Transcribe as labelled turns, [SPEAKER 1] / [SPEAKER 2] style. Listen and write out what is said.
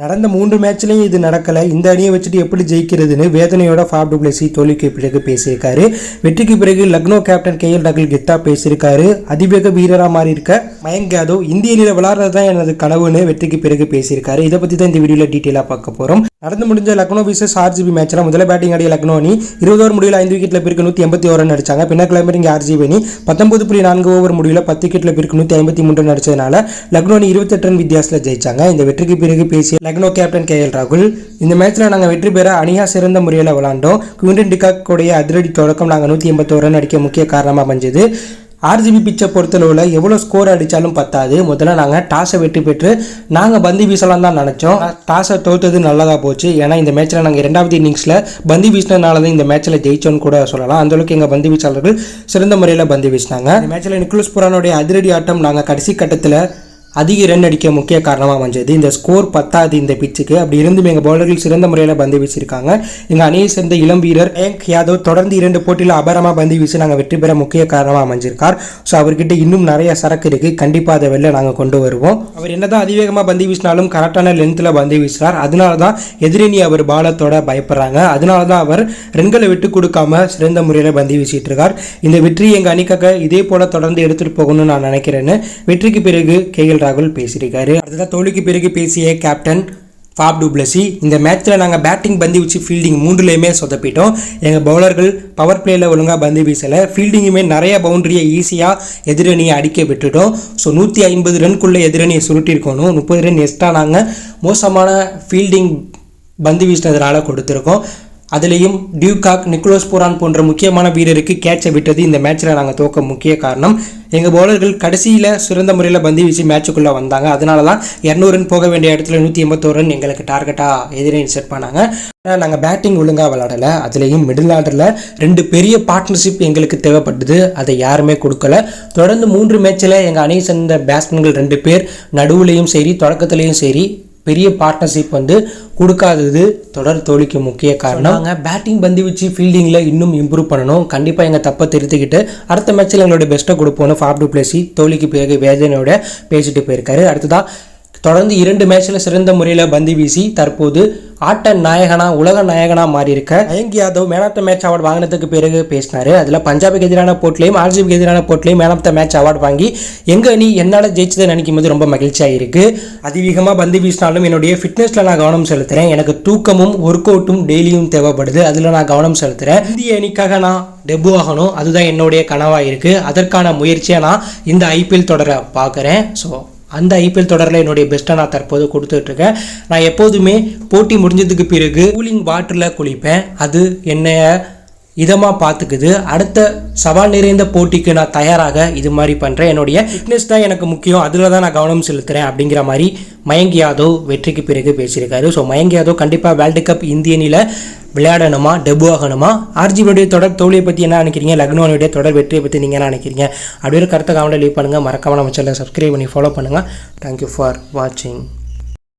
[SPEAKER 1] நடந்த மூன்று மேட்ச்லையும் இது நடக்கலை. இந்த அணியை வச்சுட்டு எப்படி ஜெயிக்கிறதுன்னு வேதனையோட ஃபாப் டுப்ளசி தோல்விக்கு பிறகு பேசியிருக்காரு. வெற்றிக்கு பிறகு லக்னோ கேப்டன் கே எல் ராகுல் கெத்தா பேசியிருக்காரு. அதிவேக வீரராக மாறி இருக்க மயங்க் யாதவ் இந்திய அணியில் விளாட்றது தான் எனது கனவுன்னு வெற்றிக்கு பிறகு பேசியிருக்காரு. இதை பற்றி தான் இந்த வீடியோவில் டீட்டெயிலாக பார்க்க போகிறோம் நடந்து முடிஞ்ச லக்னோ விசஸ் ஆர்ஜிபி மேட்ச்ல முதல்ல பேட்டிங் ஆடிய லக்னோ அணி இருபது ஓவர் முடிவில் ஐந்து விக்கெட்ல பிறகு நூற்றி எண்பத்தி ஓவர் அடிச்சாங்க பின்னர் கிளம்பரிங் ஆர்ஜிபி அணி பத்தொன்பது புள்ளி நான்கு ஓவர் முடிவில் பத்து விக்கெட்ல பிறகு நூற்றி ஐம்பத்தி மூன்று அடிச்சதுனால லக்னோ அணி இருபத்தெட்டு ரன் வித்தியாசத்தில் ஜெயிச்சாங்க. இந்த வெற்றிக்கு பிறகு பேசிய லக்னோ கேப்டன் கே எல் ராகுல். இந்த மேட்ச்ல நாங்கள் வெற்றி பெற அணியாக சிறந்த முறையில் விளாண்டோம். குவிண்டன் டிகாக்கோடைய அதிரடி தொடக்கம் நாங்கள் நூற்றி எண்பத்தோரு ரன் அடிக்க முக்கிய காரணமாக அமைஞ்சது. ஆர்ஜிபி பிச்சை பொறுத்தளவில் எவ்வளோ ஸ்கோர் அடித்தாலும் பத்தாது. முதல்ல நாங்கள் டாஸை வெற்றி பெற்று நாங்கள் பந்து வீசலாம் தான் நினச்சோம். டாஸை தோற்றது நல்லதாக போச்சு. ஏன்னா இந்த மேட்ச்சில் நாங்கள் இரண்டாவது இன்னிங்ஸில் பந்து வீசினதுனால தான் இந்த மேட்ச்சில் ஜெயிச்சோன்னு கூட சொல்லலாம். அந்தளவுக்கு எங்கள் பந்து வீச்சாளர்கள் சிறந்த முறையில் பந்து வீசினாங்க. இந்த மேட்ச்சில் நிக்குலஸ் புரானுடைய அதிரடி ஆட்டம் நாங்கள் கடைசி கட்டத்தில் அதிக ரன் அடிக்க முக்கிய காரணமாக அமைஞ்சது. இந்த ஸ்கோர் பத்தாது இந்த பிச்சுக்கு அப்படி இருந்தும் எங்கள் பவுலர்கள் சிறந்த முறையில் பந்து வீசியிருக்காங்க. எங்கள் அணியை சேர்ந்த இளம் வீரர் ஏங்க் யாதவ் தொடர்ந்து இரண்டு போட்டியில் அபாரமாக பந்து வீசி நாங்கள் வெற்றி பெற முக்கிய காரணமாக அமைஞ்சிருக்கார். ஸோ அவர்கிட்ட இன்னும் நிறைய சரக்கு இருக்குது கண்டிப்பாக அதை வெளில நாங்கள் கொண்டு வருவோம். அவர் என்னதான் அதிவேகமாக பந்து வீசினாலும் கரெக்டான லென்த்தில் பந்து வீசுகிறார் அதனால தான் எதிரணி அவர் பாலத்தோட பயப்படுறாங்க. அதனால தான் அவர் ரன்களை விட்டு கொடுக்காம சிறந்த முறையில் பந்து வீசிட்டு இருக்கார் இந்த வெற்றி எங்கள் அணிக்காக இதே போல தொடர்ந்து எடுத்துகிட்டு போகணும்னு நான் நினைக்கிறேன்னு. வெற்றிக்கு பிறகு கே எல் ராகுல் பேசியிருக்காரு. அடுத்ததாக தோல்விக்கு பிறகு பேசிய கேப்டன் ஃபாப் டூப்ளசி இந்த மேட்ச்சில் நாங்கள் பேட்டிங் பந்து வச்சு ஃபீல்டிங் மூன்றுலேயுமே சொதப்பிட்டோம். எங்கள் பவுலர்கள் பவர் பிளேயில் ஒழுங்காக பந்து வீசலை. ஃபீல்டிங்குமே நிறைய பவுண்டரியை ஈஸியாக எதிரணியை அடிக்க விட்டுட்டோம். ஸோ நூற்றி ஐம்பது ரன்குள்ளே எதிரணியை சுருட்டியிருக்கணும். முப்பது ரன் எக்ஸ்ட்ரா நாங்கள் மோசமான ஃபீல்டிங் பந்து வீசினதுனால கொடுத்துருக்கோம். அதுலேயும் டியூகாக் நிக்கோலஸ் புரான் போன்ற முக்கியமான வீரருக்கு கேட்சை விட்டது. இந்த மேட்ச்சில் நாங்கள் தோக்க முக்கிய காரணம் எங்கள் பவுலர்கள் கடைசியில் சிறந்த முறையில் பந்து வீசி மேட்சுக்குள்ளே வந்தாங்க. அதனால தான் இரநூறு ரன் போக வேண்டிய இடத்துல நூற்றி எண்பத்தோரு ரன் எங்களுக்கு டார்கெட்டாக எதிரே செட் பண்ணாங்க. ஆனால் நாங்கள் பேட்டிங் ஒழுங்காக விளாடலை அதுலேயும் மிடில் ஆர்டரில் ரெண்டு பெரிய பார்ட்னர்ஷிப் எங்களுக்கு தேவைப்பட்டது. அதை யாருமே கொடுக்கல. தொடர்ந்து மூன்று மேட்ச்சில் எங்கள் அணியை சேர்ந்த பேட்ஸ்மேன்கள் ரெண்டு பேர் நடுவுலையும் சரி தொடக்கத்துலேயும் சரி பெரிய பார்ட்னர்ஷிப் வந்து கொடுக்காதது தொடர் தோல்விக்கு முக்கிய காரணம். நாங்கள் பேட்டிங் பந்து வச்சு ஃபீல்டிங்கில் இன்னும் இம்ப்ரூவ் பண்ணணும். கண்டிப்பாக எங்கள் தப்பை திருத்திக்கிட்டு அடுத்த மேட்ச்சில் எங்களோட பெஸ்ட்டை கொடுப்போம்னு ஃபாப் டு பிளேசி தோல்விக்கு பிறகு வேதனையோட பேசிட்டு போயிருக்காரு. அடுத்ததாக தொடர்ந்து இரண்டு மேட்ச்சில் சிறந்த முறையில் பந்து வீசி தற்போது ஆட்ட நாயகனா உலக நாயகனா மாறி இருக்க Mayank Yadav man of the match award வாங்கினதுக்கு பிறகு பேசினாரு. அதில் பஞ்சாபுக்கு எதிரான போட்டிலையும் ஆர்ஜிபிக்கு எதிரான போட்டிலையும் man of the match award வாங்கி எங்க அணி என்னால் ஜெயிச்சதை நினைக்கும் போது ரொம்ப மகிழ்ச்சியாக இருக்கு. அதிவேகமாக பந்து வீசினாலும் என்னுடைய ஃபிட்னஸ்ல நான் கவனம் செலுத்துகிறேன் எனக்கு தூக்கமும் ஒர்க் அவுட்டும் டெய்லியும் தேவைப்படுது. அதில் நான் கவனம் செலுத்துகிறேன் இந்திய அணிக்காக நான் டெபு ஆகணும். அதுதான் என்னுடைய கனவாக இருக்குது அதற்கான முயற்சியை நான் இந்த ஐபிஎல் தொடரை பார்க்குறேன். ஸோ அந்த ஐபிஎல் தொடரில் என்னுடைய பெஸ்ட்டை நான் தற்போது கொடுத்துட்ருக்கேன். நான் எப்போதுமே போட்டி முடிஞ்சதுக்கு பிறகு கூலிங் வாட்டரில் குளிப்பேன். அது என்னைய இதமாக பார்த்துக்குது அடுத்த சவால் நிறைந்த போட்டிக்கு நான் தயாராக இது மாதிரி பண்ணுறேன் என்னுடைய ஃபிட்னஸ் தான் எனக்கு முக்கியம். அதில் தான் நான் கவனம் செலுத்துகிறேன் அப்படிங்கிற மாதிரி மயங்க் யாதவ் வெற்றிக்கு பிறகு பேசியிருக்காரு. ஸோ மயங்க் யாதவ் கண்டிப்பாக வேர்ல்டு கப் இந்தியனில் விளையாடணுமா? டெபு ஆகணுமா? ஆர்ஜிபியுடைய தொடர் தோல்வியை பற்றி என்ன நினைக்கிறீங்க? லக்னோனுடைய தொடர் வெற்றியை பற்றி நீங்கள் என்ன நினைக்கிறீங்க? அப்படியே கருத்தை கமெண்ட்டில் லீவ் பண்ணுங்கள் மறக்காமல் நம்ம சேனலை சப்ஸ்கிரைப் பண்ணி ஃபாலோ பண்ணுங்கள் தேங்க்யூ ஃபார் வாட்சிங்